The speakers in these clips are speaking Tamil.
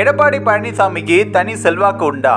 எடப்பாடி பழனிசாமிக்கு தனி செல்வாக்கு உண்டா?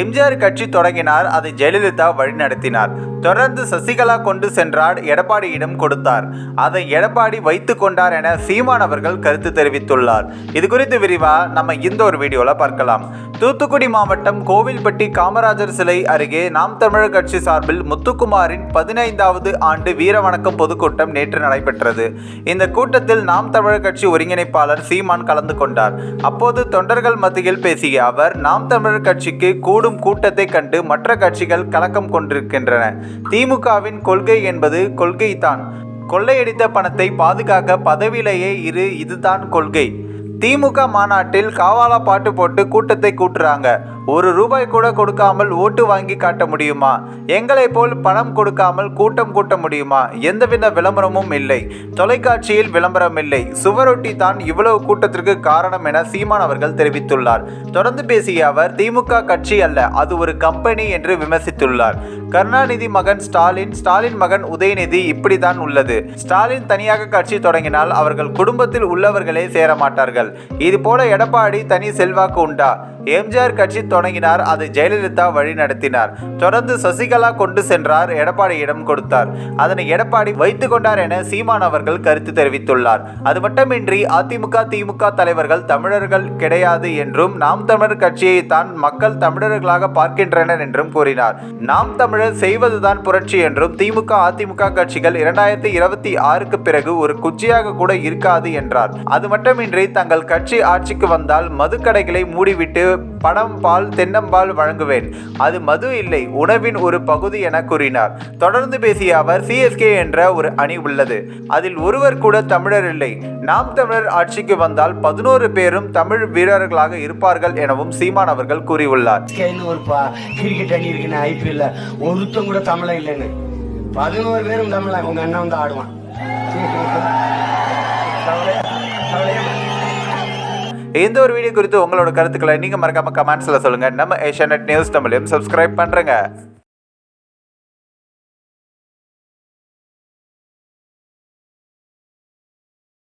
எம்ஜிஆர் கட்சி தொடங்கினார் அதை ஜெயலலிதா வழிநடத்தினார். தொடர்ந்து சசிகலா கொண்டு சென்றார் எடப்பாடியிடம் கொடுத்தார். அதை எடப்பாடி வைத்து கொண்டார் என சீமான் அவர்கள் கருத்து தெரிவித்துள்ளார். இது குறித்து விரிவா நம்ம இந்த ஒரு வீடியோவில் பார்க்கலாம். தூத்துக்குடி மாவட்டம் கோவில்பட்டி காமராஜர் சிலை அருகே நாம் தமிழர் கட்சி சார்பில் முத்துக்குமாரின் பதினைந்தாவது ஆண்டு வீரவணக்கம் பொதுக்கூட்டம் நேற்று நடைபெற்றது. இந்த கூட்டத்தில் நாம் தமிழர் கட்சி ஒருங்கிணைப்பாளர் சீமான் கலந்து கொண்டார். அப்போது தொண்டர்கள் மத்தியில் பேசிய அவர் நாம் தமிழர் கட்சிக்கு கூடும் கூட்டத்தை கண்டு மற்ற கட்சிகள் கலக்கம் கொண்டிருக்கின்றன. திமுகவின் கொள்கை என்பது கொள்கைதான். கொள்ளையடித்த பணத்தை பாதுகாக்க பதவியிலேயே இரு இதுதான் கொள்கை. திமுக மாநாட்டில் காவாலா பாட்டு போட்டு கூட்டத்தை கூட்டுறாங்க. ஒரு ரூபாய் கூட கொடுக்காமல் ஓட்டு வாங்கி காட்ட முடியுமா? எங்களை போல் பணம் கொடுக்காமல் கூட்டம் கூட்ட முடியுமா? எந்தவித விளம்பரமும் இல்லை. தொலைக்காட்சியில் விளம்பரம் இல்லை. சுவரொட்டி தான் இவ்வளவு கூட்டத்திற்கு காரணம் என சீமான் அவர்கள் தெரிவித்துள்ளார். தொடர்ந்து பேசிய அவர் திமுக கட்சி அல்ல அது ஒரு கம்பெனி என்று விமர்சித்துள்ளார். கருணாநிதி மகன் ஸ்டாலின் ஸ்டாலின் மகன் உதயநிதி இப்படித்தான் உள்ளது. ஸ்டாலின் தனியாக கட்சி தொடங்கினால் அவர்கள் குடும்பத்தில் உள்ளவர்களே சேர மாட்டார்கள். இது போல எடப்பாடி தனி செல்வாக்கு உண்டா? எம்ஜிஆர் கட்சி தொடங்கினார் அதை ஜெயலலிதா வழி நடத்தினார். தொடர்ந்து சசிகலா கொண்டு சென்றார் எடப்பாடியிடம் கொடுத்தார். அதனை எடப்பாடி வைத்து கொண்டார் என சீமான் அவர்கள் கருத்து தெரிவித்துள்ளார். அது மட்டுமின்றி அதிமுக திமுக தலைவர்கள் தமிழர்கள் கிடையாது என்றும் நாம் தமிழர் கட்சியை தான் மக்கள் தமிழர்களாக பார்க்கின்றனர் என்றும் கூறினார். நாம் தமிழர் செய்வதுதான் புரட்சி என்றும் திமுக அதிமுக கட்சிகள் இரண்டாயிரத்தி இருபத்தி ஆறுக்கு பிறகு ஒரு குச்சியாக கூட இருக்காது என்றார். அது மட்டுமின்றி தங்கள் கட்சி ஆட்சிக்கு வந்தால் மதுக்கடைகளை மூடிவிட்டு படம் பால் தென்னம்பால் வழங்குவேன். அது மது இல்லை உணவின் ஒரு பகுதி என கூறினார். தொடர்ந்து பேசிய அவர் சிஎஸ்கே என்ற ஒரு அணி உள்ளது. அதில் ஒருவர் கூட தமிழர் இல்லை. நாம் தமிழர் ஆட்சிக்கு வந்தால் பதினோரு பேரும் தமிழ் வீரர்களாக இருப்பார்கள் எனவும் சீமான் அவர்கள் கூறியுள்ளார். கையில் ஒரு கிரிக்கெட் அணி இருக்குன்னு ஐபிஎல்ல கூட தமிழன் இல்லைன்னு. பதினோரு பேரும் தமிழன் உங்க அண்ணன் வந்து ஆடுவான். இந்த ஒரு வீடியோ குறித்து உங்களோட கருத்துக்களை நீங்கள் மறக்காமல் கமெண்ட்ஸில் சொல்லுங்கள் நம்ம ஏஷியா நியூஸ் தமிழையும் சப்ஸ்கிரைப் பண்ணுறேங்க